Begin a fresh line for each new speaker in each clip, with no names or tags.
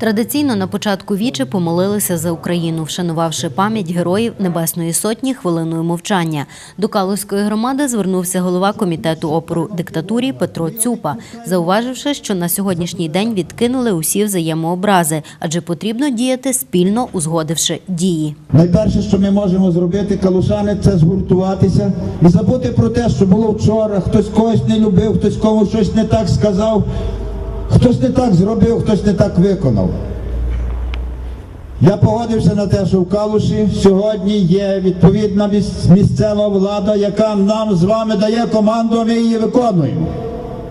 Традиційно на початку вічі помолилися за Україну, вшанувавши пам'ять героїв Небесної Сотні хвилиною мовчання. До Калузької громади звернувся голова комітету опору диктатурі Петро Цюпа, зауваживши, що на сьогоднішній день відкинули усі взаємообрази, адже потрібно діяти спільно, узгодивши дії.
Найперше, що ми можемо зробити, калушани, це згуртуватися і забути про те, що було вчора. Хтось когось не любив, хтось комусь щось не так сказав, хтось не так зробив, хтось не так виконав. Я погодився на те, що в Калуші сьогодні є відповідна місцева влада, яка нам з вами дає команду, а ми її виконуємо.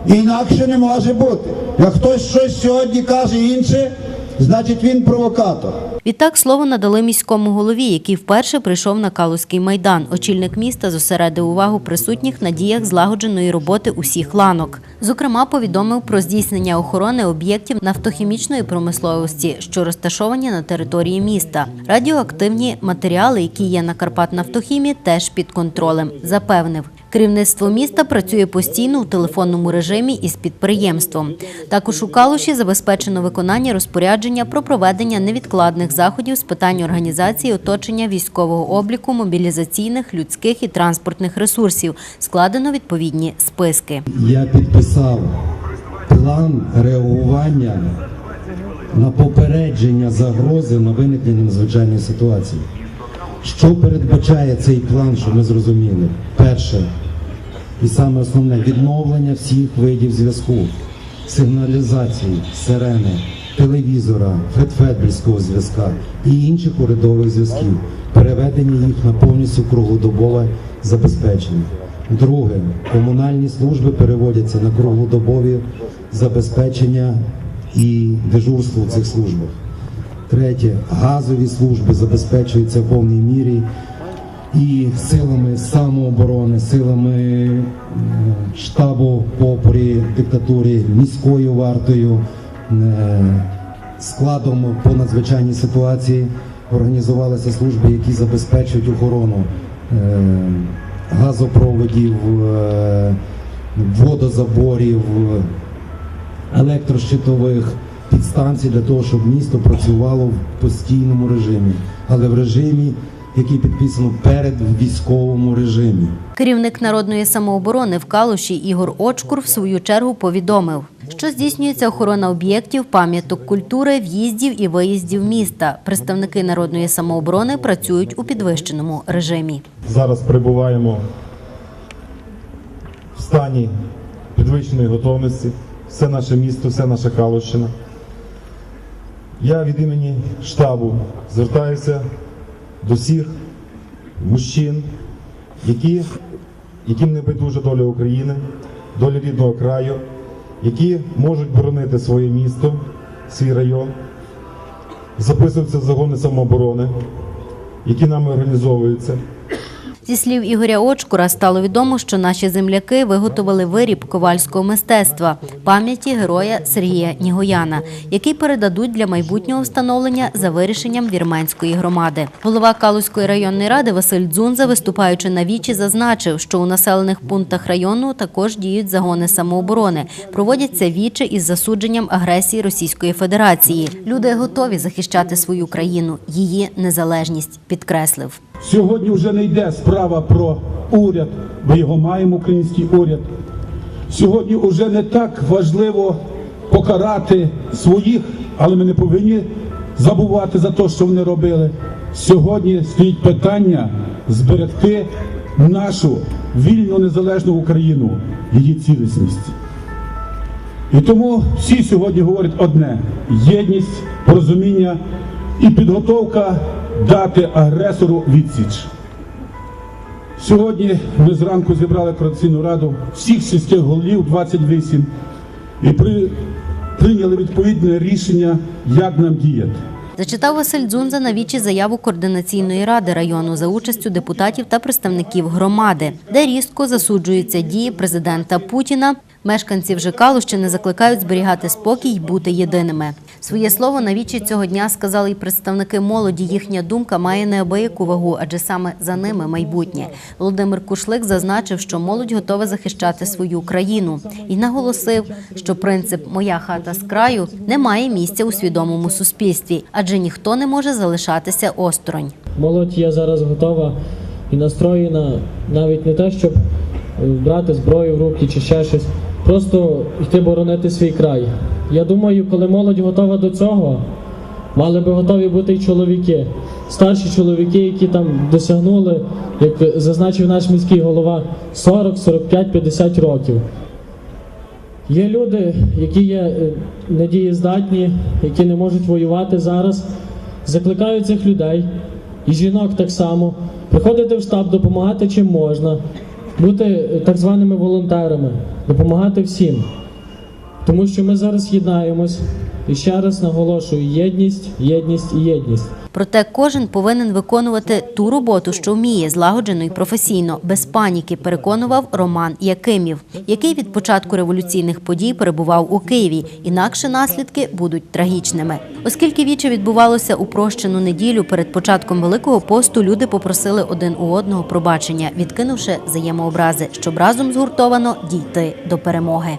Інакше не може бути. Як хтось щось сьогодні каже інше, значить він провокатор.
Відтак слово надали міському голові, який вперше прийшов на Калузький майдан. Очільник міста зосередив увагу присутніх на діях злагодженої роботи усіх ланок. Зокрема, повідомив про здійснення охорони об'єктів нафтохімічної промисловості, що розташовані на території міста. Радіоактивні матеріали, які є на Карпатнафтохімі, теж під контролем. Запевнив. Керівництво міста працює постійно у телефонному режимі із підприємством. Також у Калуші забезпечено виконання розпорядження про проведення невідкладних заходів з питань організації оточення військового обліку, мобілізаційних, людських і транспортних ресурсів. Складено відповідні списки.
Я підписав план реагування на попередження загрози на виникнення надзвичайної ситуації. Що передбачає цей план, що ми зрозуміли? Перше, і саме основне відновлення всіх видів зв'язку, сигналізації, сирени, телевізора, федфедбільського зв'язка і інших урядових зв'язків, переведення їх на повністю круглодобове забезпечення. Друге, комунальні служби переводяться на круглодобові забезпечення і дежурство в цих службах. Третє, газові служби забезпечуються в повній мірі і силами самооборони, силами е, штабу по опорі диктатурі, міською вартою, е, складом по надзвичайній ситуації організувалися служби, які забезпечують охорону е, газопроводів, водозаборів, електрощитових підстанцій для того, щоб місто працювало в постійному режимі, але в режимі, який підписано перед військовому режимі.
Керівник народної самооборони в Калуші Ігор Очкур в свою чергу повідомив, що здійснюється охорона об'єктів, пам'яток культури, в'їздів і виїздів міста. Представники народної самооборони працюють у підвищеному режимі.
Зараз перебуваємо в стані підвищеної готовності. Все наше місто, вся наша Калущина. Я від імені штабу звертаюся до всіх мужчин, які, яким не байдужа доля України, доля рідного краю, які можуть боронити своє місто, свій район, записуються в загони самооборони, які нами організовуються.
Зі слів Ігоря Очкура стало відомо, що наші земляки виготовили виріб ковальського мистецтва пам'яті героя Сергія Нігояна, який передадуть для майбутнього встановлення за вирішенням вірменської громади. Голова Калузької районної ради Василь Дзунза, виступаючи на вічі, зазначив, що у населених пунктах району також діють загони самооборони. Проводяться вічі із засудженням агресії Російської Федерації. Люди готові захищати свою країну, її незалежність, підкреслив.
Сьогодні вже не йде справа про уряд, бо його маємо український уряд. Сьогодні вже не так важливо покарати своїх, але ми не повинні забувати за те, що вони робили. Сьогодні стоїть питання зберегти нашу вільну незалежну Україну, її цілісність. І тому всі сьогодні говорять одне: єдність, порозуміння і підготовка дати агресору відсіч. Сьогодні ми зранку зібрали координаційну раду всіх сільських голів 28 і при, прийняли відповідне рішення, як нам діяти.
Зачитав Василь Дзунза на вічі заяву координаційної ради району за участю депутатів та представників громади, де різко засуджуються дії президента Путіна. Мешканців же Калущини закликають зберігати спокій й бути єдиними. Своє слово на вічі цього дня сказали й представники молоді. Їхня думка має неабияку вагу, адже саме за ними майбутнє. Володимир Кушлик зазначив, що молодь готова захищати свою країну, і наголосив, що принцип Моя хата з краю не має місця у свідомому суспільстві, адже ніхто не може залишатися осторонь.
Молодь є зараз готова і настроєна навіть не те, щоб брати зброю в руки чи ще щось, просто йти боронити свій край. Я думаю, коли молодь готова до цього, мали би готові бути й чоловіки, старші чоловіки, які там досягнули, як зазначив наш міський голова, 40, 45, 50 років. Є люди, які є е, недієздатні, які не можуть воювати зараз. Закликаю цих людей і жінок так само приходити в штаб, допомагати чим можна, бути так званими волонтерами, допомагати всім. Тому що ми зараз єднаємось і ще раз наголошую: єдність, єдність і єдність.
Проте кожен повинен виконувати ту роботу, що вміє, злагоджено і професійно, без паніки, переконував Роман Якимів, який від початку революційних подій перебував у Києві. Інакше наслідки будуть трагічними. Оскільки віче відбувалося у прощену неділю перед початком Великого посту, люди попросили один у одного пробачення, відкинувши взаємообрази, щоб разом згуртовано дійти до перемоги.